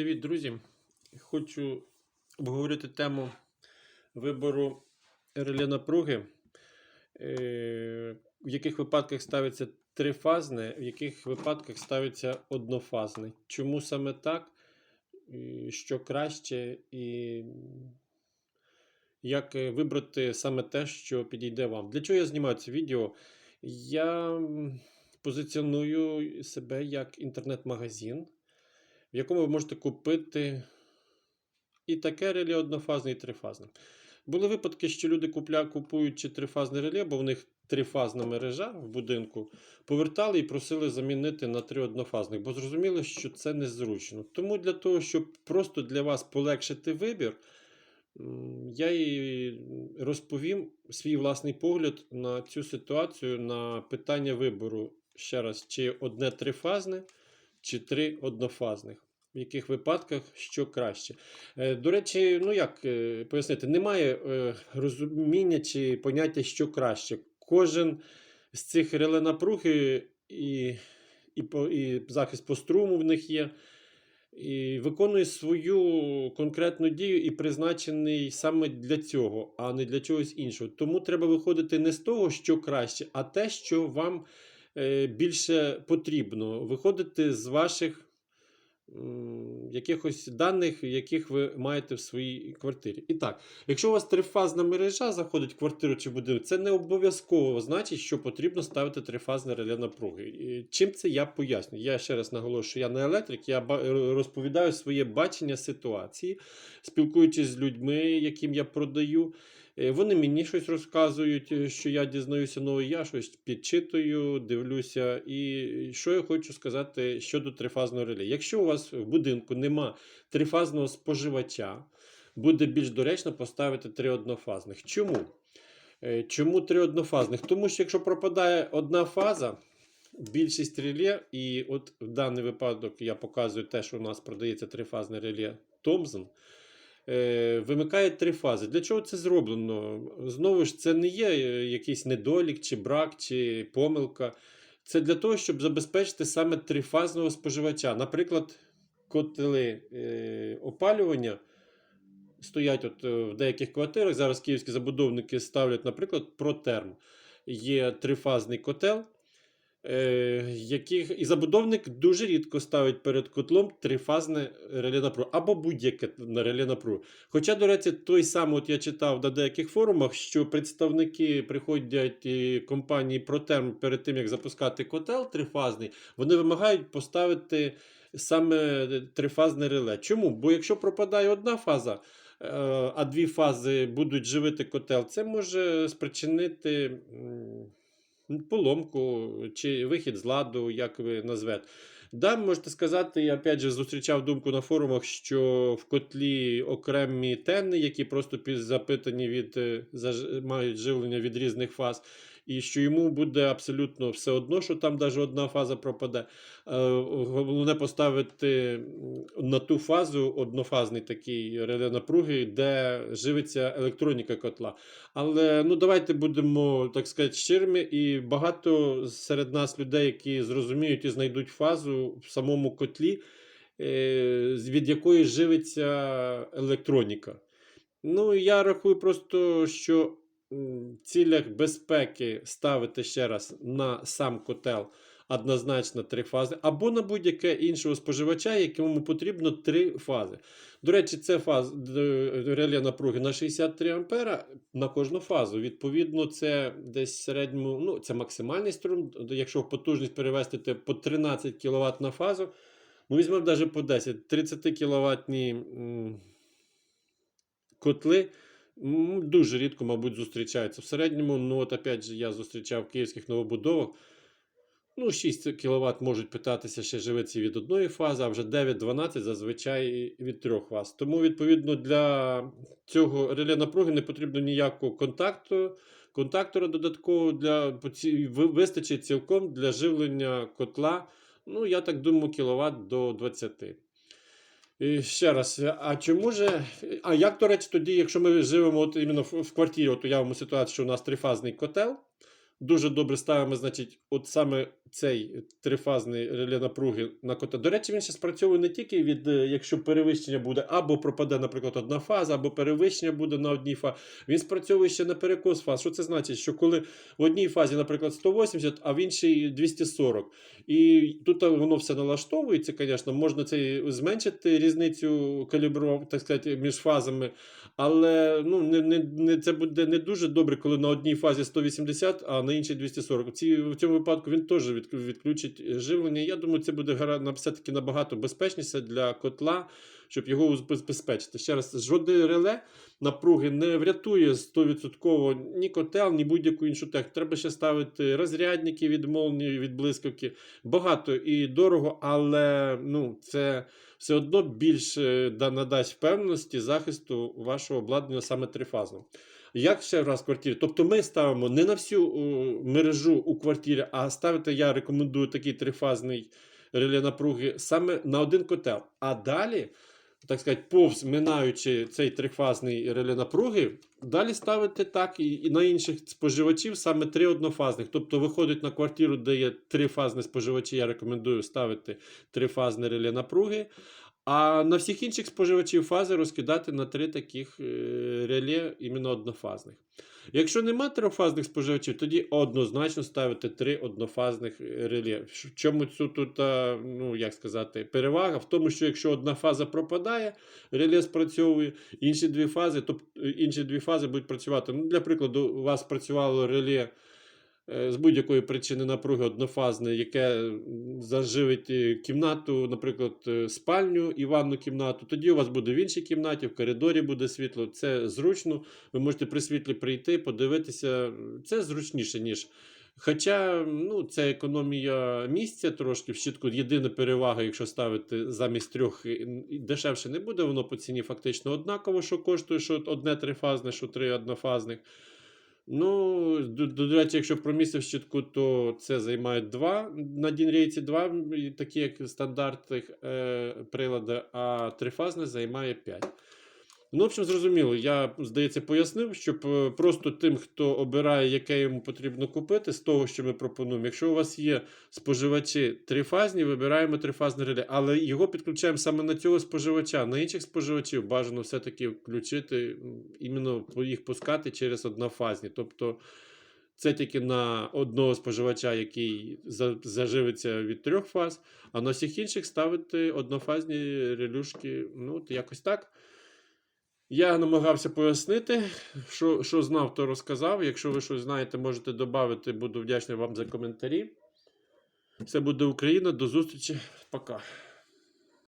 привіт, друзі! Хочу обговорити тему вибору реле напруги, е, в яких випадках ставиться трифазне, в яких випадках ставиться однофазне. Чому саме так? Що краще, і як вибрати саме те, що підійде вам. Для чого я знімаю це відео? Я позиціоную себе як інтернет-магазин в якому ви можете купити і таке реле однофазне, і трифазне. Були випадки, що люди купля, купуючи трифазне реле, бо в них трифазна мережа в будинку, повертали і просили замінити на три однофазних, бо зрозуміли, що це незручно. Тому для того, щоб просто для вас полегшити вибір, я і розповім свій власний погляд на цю ситуацію, на питання вибору. Ще раз, чи одне трифазне, чи три однофазних. В яких випадках що краще. Е, До речі, ну як е, пояснити, немає е, розуміння чи поняття, що краще. Кожен з цих реле напруги і, і, і захист по струму в них є, і виконує свою конкретну дію і призначений саме для цього, а не для чогось іншого. Тому треба виходити не з того, що краще, а те, що вам більше потрібно. Виходити з ваших якихось даних, яких ви маєте в своїй квартирі. І так, якщо у вас трифазна мережа заходить в квартиру чи будинок, це не обов'язково значить, що потрібно ставити трифазне реле напруги. Чим це я поясню? Я ще раз наголошую, я не електрик, я розповідаю своє бачення ситуації, спілкуючись з людьми, яким я продаю. Е, Вони мені щось розказують, е, що я дізнаюся нове, я щось підчитую, дивлюся. І що я хочу сказати щодо трифазного реле. Якщо у вас в будинку нема трифазного споживача, буде більш доречно поставити три однофазних. Чому? Е, Чому три однофазних? Тому що якщо пропадає одна фаза, більшість реле, і от в даний випадок я показую те, що у нас продається трифазне реле е, вимикає три фази. Для чого це зроблено? Знову ж, це не є е, якийсь недолік, чи брак, чи помилка. Це для того, щоб забезпечити саме трифазного споживача. Наприклад, котели е, опалювання стоять от е, в деяких квартирах. Зараз київські забудовники ставлять, наприклад, протерм. Є трифазний котел, е, яких, і забудовник дуже рідко ставить перед котлом трифазне реле або будь-яке реле. Хоча, до речі, той самий, от я читав на деяких форумах, що представники приходять компанії Протерм перед тим, як запускати котел трифазний, вони вимагають поставити саме трифазне реле. Чому? Бо якщо пропадає одна фаза, е, а дві фази будуть живити котел, це може спричинити поломку чи вихід з ладу, як ви назвете. Да, можете сказати, я опять же зустрічав думку на форумах, що в котлі окремі тени, які просто запитані від е, мають живлення від різних фаз, і що йому буде абсолютно все одно, що там навіть одна фаза пропаде. Е, Головне поставити на ту фазу однофазний такий реле напруги, де живиться електроніка котла. Але ну давайте будемо так сказати щирими, і багато серед нас людей, які зрозуміють і знайдуть фазу в самому котлі, е, від якої живиться електроніка. Ну, я рахую просто, що цілях безпеки ставити ще раз на сам котел однозначно три фази, або на будь-яке іншого споживача, якому потрібно три фази. До речі, це фаз д- реле напруги на 63 ампера на кожну фазу. Відповідно, це десь середньому, ну, це максимальний струм. Якщо потужність перевести по 13 кВт на фазу, ну візьмемо навіть по 10, 30 кВт котли. Дуже рідко, мабуть, зустрічаються. В середньому, ну от опять же, я зустрічав в київських новобудовах. Ну, 6 кВт можуть питатися ще живеться від одної фази, а вже 9-12 зазвичай від трьох фаз. Тому, відповідно, для цього реле напруги не потрібно ніякого контакту, контактора додаткового для вистачить цілком для живлення котла. Ну, я так думаю, кВт до 20. І ще раз, а чому же. А як, до речі, тоді, якщо ми живемо от іменно в, квартирі, от уявимо ситуацію, що у нас трифазний котел, дуже добре ставимо, значить, от саме цей трифазний реле напруги на кота. До речі, він ще спрацьовує не тільки від, е, якщо перевищення буде, або пропаде, наприклад, одна фаза, або перевищення буде на одній фазі. Він спрацьовує ще на перекос фаз. Що це значить? Що коли в одній фазі, наприклад, 180, а в іншій 240. І тут воно все налаштовується, звісно, можна це зменшити різницю калібров, так сказати, між фазами. Але ну, не, не, не, це буде не дуже добре, коли на одній фазі 180, а на іншій 240. Ці, в цьому випадку він теж відключить живлення. Я думаю, це буде все-таки набагато безпечніше для котла, щоб його убезпечити. Ще раз, жодне реле напруги не врятує 100% ні котел, ні будь-яку іншу техніку. Треба ще ставити розрядники від молнії, від блискавки. Багато і дорого, але ну, це все одно більше да- надасть впевненості захисту вашого обладнання саме трифазного. Як ще раз в квартирі? Тобто ми ставимо не на всю о, мережу у квартирі, а ставити я рекомендую такий трифазний реле напруги саме на один котел. А далі, так сказати, повз минаючи цей трифазний реле напруги, далі ставити так і на інших споживачів саме три однофазних. Тобто виходить на квартиру, де є трифазні споживачі, я рекомендую ставити трифазне реле напруги. А на всіх інших споживачів фази розкидати на три таких е, реле іменно однофазних. Якщо нема трифазних споживачів, тоді однозначно ставити три однофазних е, реле. В чому цю тут, ну як сказати, перевага? В тому, що якщо одна фаза пропадає, реле спрацьовує, інші дві фази, тобто інші дві фази будуть працювати. Ну, для прикладу, у вас працювало реле з будь-якої причини напруги однофазне, яке заживить е, кімнату, наприклад, е, спальню і ванну кімнату. Тоді у вас буде в іншій кімнаті, в коридорі буде світло. Це зручно. Ви можете при світлі прийти, подивитися. Це зручніше, ніж. Хоча ну, це економія місця трошки в щитку. Єдина перевага, якщо ставити замість трьох, дешевше не буде, воно по ціні фактично однаково, що коштує, що одне трифазне, що три однофазних. Ну, до, до речі, якщо про місце в щитку, то це займає два. На Дінрейці два, такі як стандартних е, прилади, а трифазне займає 5. Ну, в общем, зрозуміло, я, здається, пояснив, щоб е, просто тим, хто обирає, яке йому потрібно купити, з того, що ми пропонуємо. Якщо у вас є споживачі трифазні, вибираємо трифазне реле, але його підключаємо саме на цього споживача. На інших споживачів бажано все-таки включити, іменно їх пускати через однофазні. Тобто це тільки на одного споживача, який за- заживиться від трьох фаз, а на всіх інших ставити однофазні релюшки. Ну, якось так. Я намагався пояснити, що, що знав, то розказав. Якщо ви щось знаєте, можете додати. Буду вдячний вам за коментарі. Все буде Україна. До зустрічі. Пока.